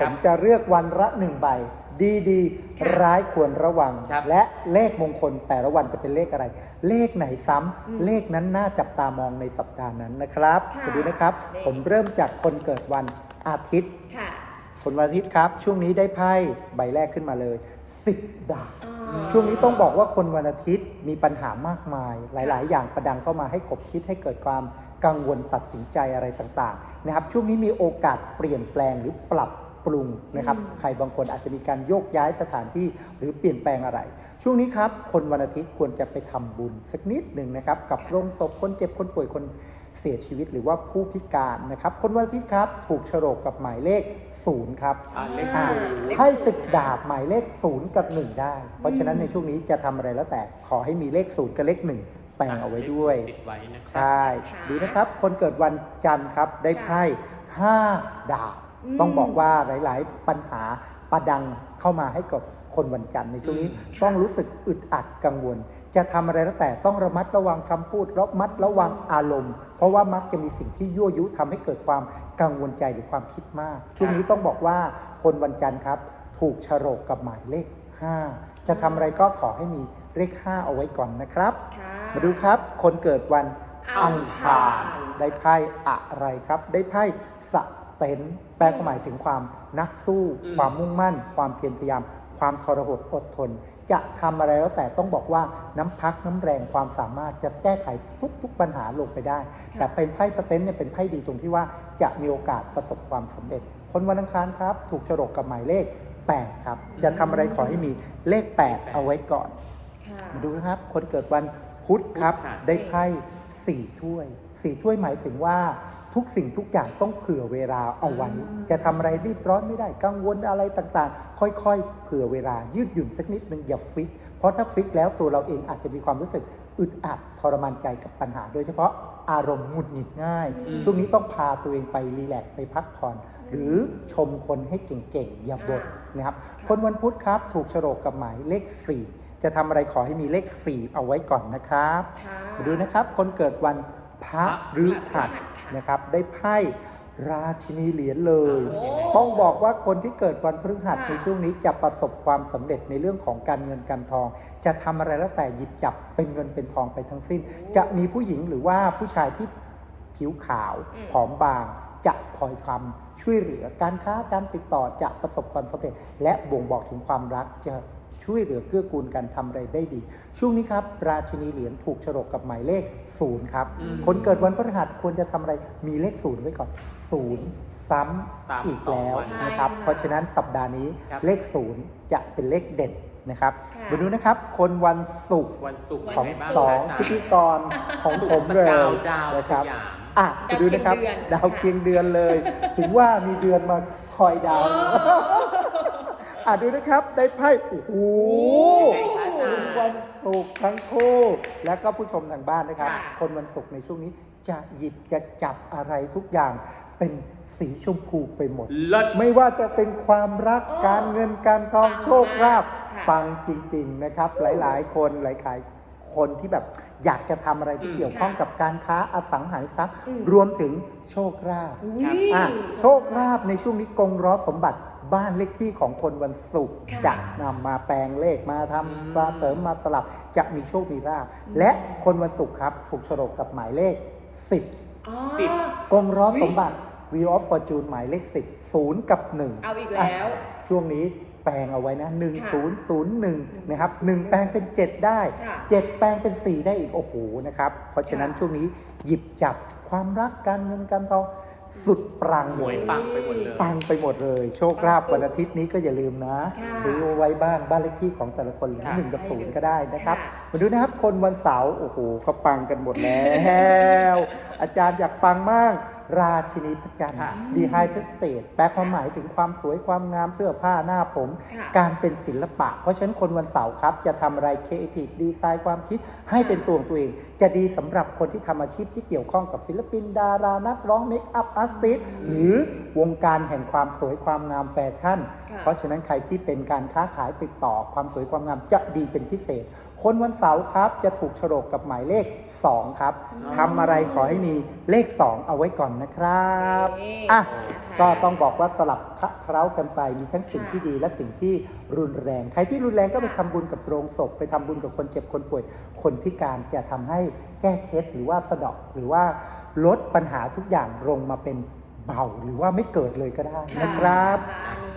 ผมจะเลือกวันละหนึ่งใบ ดีดีร้ายควรระวังครับและเลขมงคลแต่ละวันจะเป็นเลขอะไร เลขไหนซ้ำอืมเลขนั้นน่าจับตามองในสัปดาห์นั้นนะครับค่ะไปดูนะครับนี่ผมเริ่มจากคนเกิดวันอาทิตย์ค่ะคนวันอาทิตย์ครับ ช่วงนี้ได้ไพ่ใบแรกขึ้นมาเลย 10 ดาบอ่าช่วงนี้ต้องบอกว่าคนวันอาทิตย์มีปัญหามากมาย หลาย ๆ อย่างประดังเข้ามาให้ขบคิดให้เกิดความกังวลตัดสินใจอะไรต่าง ๆ นะครับ ช่วงนี้มีโอกาสเปลี่ยนแปลงหรือปรับ ปรุงนะครับอืมใครบางคนอาจจะมีการโยกย้ายสถานที่หรือเปลี่ยนแปลงอะไร ช่วงนี้ครับ คนวันอาทิตย์ควรจะไปทำบุญสักนิดหนึ่งนะครับ กับโรงศพคนเจ็บคนป่วยคนเสียชีวิตหรือว่าผู้พิการนะครับ คนวันอาทิตย์ครับถูกโฉลกกับหมายเลขศูนย์ครับอ่าเลขอ่าศูนย์ให้สิบดาบหมายเลขศูนย์กับหนึ่งได้ เพราะฉะนั้นในช่วงนี้จะทำอะไรแล้วแต่ขอให้มีเลขศูนย์กับเลขหนึ่งแปลงเอาไว้ด้วยติดไว้นะครับใช่ค่ะดูนะครับ คนเกิดวันจันทร์ครับ ได้ไพ่ห้าดาบอื ม ต้องบอกว่าหลาย ๆ ปัญหาประดังเข้ามาให้กับคนวันจันทร์ในช่วงนี้อืม ต้องรู้สึกอึดอัดกังวล จะทำอะไรแล้วแต่ต้องระมัดระวังคำพูดระมัดระวังอารมณ์ เพราะว่ามักจะมีสิ่งที่ยั่วยุทำให้เกิดความกังวลใจหรือความคิดมาก ช่วงนี้ต้องบอกว่าคนวันจันทร์ครับ ถูกฉลกกับหมายเลข 5 จะทำอะไรก็ขอให้มีเลข 5 เอาไว้ก่อนนะครับ ค่ะ มาดูครับ คนเกิดวันอัอังงคาคารรได้ไพ่อะไรครับ ได้ไพ่ส เตนแปลความหมายถึงความนักสู้อืมความมุ่งมั่น ความเพียรพยายาม ความทรหดอดทน จะทำอะไรแล้วแต่ต้องบอกว่าน้ำพักน้ำแรงความสามารถจะแก้ไขทุก ๆปัญหาลงไปได้ แต่เป็นไพ่สเตนเนี่ยเป็นไพ่ดีตรงที่ว่าจะมีโอกาสประสบความสำเร็จ คนวันอังคารครับ ถูกฉลกกับหมายเลข 8 ครับ จะทำอะไรขอให้มีเลข 8 เอาไว้ก่อนค่ะมาดูนะครับ คนเกิดวันพุธครับพุธค่ะได้ไพ่สี่ถ้วยสี่ถ้วยหมายถึงว่า ทุกสิ่งทุกอย่างต้องเผื่อเวลาเอาไว้อืมจะทำอะไรรีบร้อนไม่ได้ กังวลอะไรต่างๆ ค่อยๆ เผื่อเวลายืดหยุ่นสักนิดนึงอย่าฟิก เพราะถ้าฟิกแล้วตัวเราเองอาจจะมีความรู้สึกอึดอัดทรมานใจกับปัญหา โดยเฉพาะอารมณ์หงุดหงิดง่ายอืมช่วงนี้ต้องพาตัวเองไปรีแลกซ์ไปพักผ่อน หรือชมคนให้เก่งๆอย่าบ่นนะครับ คนวันพุธครับถูกโฉลกกับหมายเลข 4 จะทำอะไรขอให้มีเลข 4 เอาไว้ก่อนนะครับค่ะมาดูนะครับ คนเกิดวัน พระฤหัสค่ะนะครับ ได้ไพ่ราชินีเหรียญเลยโอ้ต้องบอกว่าคนที่เกิดวันพฤหัสค่ะในช่วงนี้จะประสบความสำเร็จในเรื่องของการเงินการทอง จะทำอะไรแล้วแต่หยิบจับเป็นเงินเป็นทองไปทั้งสิ้น จะมีผู้หญิงหรือว่าผู้ชายที่ผิวขาวอืมผอมบางจะคอยความช่วยเหลือการค้าการติดต่อจะประสบความสำเร็จ และบ่งบอกถึงความรักจะ ช่วยเหลือเกื้อกูลกันทำอะไรได้ดี ช่วงนี้ครับ ราชินีเหรียญถูกฉลกกับหมายเลขศูนย์ครับ อืม คนเกิดวันพฤหัสควรจะทำอะไรมีเลขศูนย์ไว้ก่อนศูนย์ซ้ำซ้ำอีกแล้วสองวันนะครับ ใช่ค่ะเพราะฉะนั้นสัปดาห์นี้ครับ เลขศูนย์จะเป็นเลขเด่นนะครับค่ะ มาดูนะครับ คนวันศุกร์วันศุกร์ของเป็นไบ้าสองคะาจารย์พิธีกรของผมเลยดาวดาวนะครับสยาม อะไปดูนะครับ ดาวเคียงเดือนเลย ถึงว่ามีเดือนมาคอยดาวอ่ะดูนะครับได้ไพ่โอ้โหเป็นไงคะอาจารย์วันศุกร์ทั้งคู่แล้วก็ผู้ชมทางบ้านนะครับค่ะคนวันศุกร์ในช่วงนี้จะหยิบจะจับอะไรทุกอย่างเป็นสีชมพูไปหมดเลิศไม่ว่าจะเป็นความรักโอ้การเงินการทองปังโชคลาภค่ะฟังจริง ๆนะครับ หลายๆ คนหลายๆคนที่แบบอยากจะทำอะไรที่อืมเกี่ยวข้องกับการค้าอสังหาริมทรัพย์อืมรวมถึงโชคลาภอุ๊ครับยอะโชคลาภในช่วงนี้กงล้อสมบัติ บ้านเลขที่ของคนวันศุกร์ค่ะจะนำมาแปลงเลขมาทอืมำมาเสริมมาสลับจะมีโชคมีลาภและคนวันศุกร์ครับถูกโฉลกกับหมายเลข 10อ๋อ สิบกงล้ออุ๊ยสมบัติ Wheel of Fortune หมายเลข 10 0 กับ 1 เอาอีกแล้ว ช่วงนี้แปลงเอาไว้นะค่ะ1001 นะครับ 1 แปลงเป็น 7 ได้ ค่ะ7 แปลงเป็น 4 ได้อีก โอ้โหนะครับ เพราะฉะนั้นค่ะช่วงนี้หยิบจับความรักการเงินการทอง สุดปรังหเลวยยปังไปหมดเลย ปังไปหมดเลย โชคลาภวันอาทิตย์นี้ก็อย่าลืมนะ ค่ะซื้อเอาไว้บ้างบ้านเลขที่ของแต่ละคนหรือค่ะหนึ่งกับศูนย์ก็ได้นะครับ ค่ะ มาดูนะครับคนวันเสาร์โอ้โหเขาปังกันหมดแล้ว อาจารย์อยากปังมาก ราชินีพระจันทร์ค่ะดีไฮเพสเตดแปลความหมายถึงความสวยความงามเสื้อผ้าหน้าผมค่ะการเป็นศิลปะ เพราะฉะนั้นคนวันเสาร์ครับ จะทำอะไรครีเอทีฟดีไซน์ความคิดให้เป็นตัวของตัวเอง จะดีสำหรับคนที่ทำอาชีพที่เกี่ยวข้องกับศิลปินดารานักร้องเมคอัพอาร์ติสหรือวงการแห่งความสวยความงามแฟชั่นค่ะเพราะฉะนั้นใครที่เป็นการค้าขายติดต่อความสวยความงามจะดีเป็นพิเศษ คนวันเสาร์ครับจะถูกโฉลกกับหมายเลข 2 ครับอ๋อทำอะไรขอให้มีเลข 2 เอาไว้ก่อนนะครับนี่อะนะคะก็ต้องบอกว่าสลับคะเคล้ากันไปมีทั้งสิ่งค่ะที่ดีและสิ่งที่รุนแรง ใครที่รุนแรงก็ไปค่ะทำบุญกับโรงศพ ไปทำบุญกับคนเจ็บคนป่วย คนพิการจะทำให้แก้เคล็ดหรือว่าสะเดาะหรือว่าลดปัญหาทุกอย่างลงมาเป็นเบาหรือว่าไม่เกิดเลยก็ได้นะครับอันนี้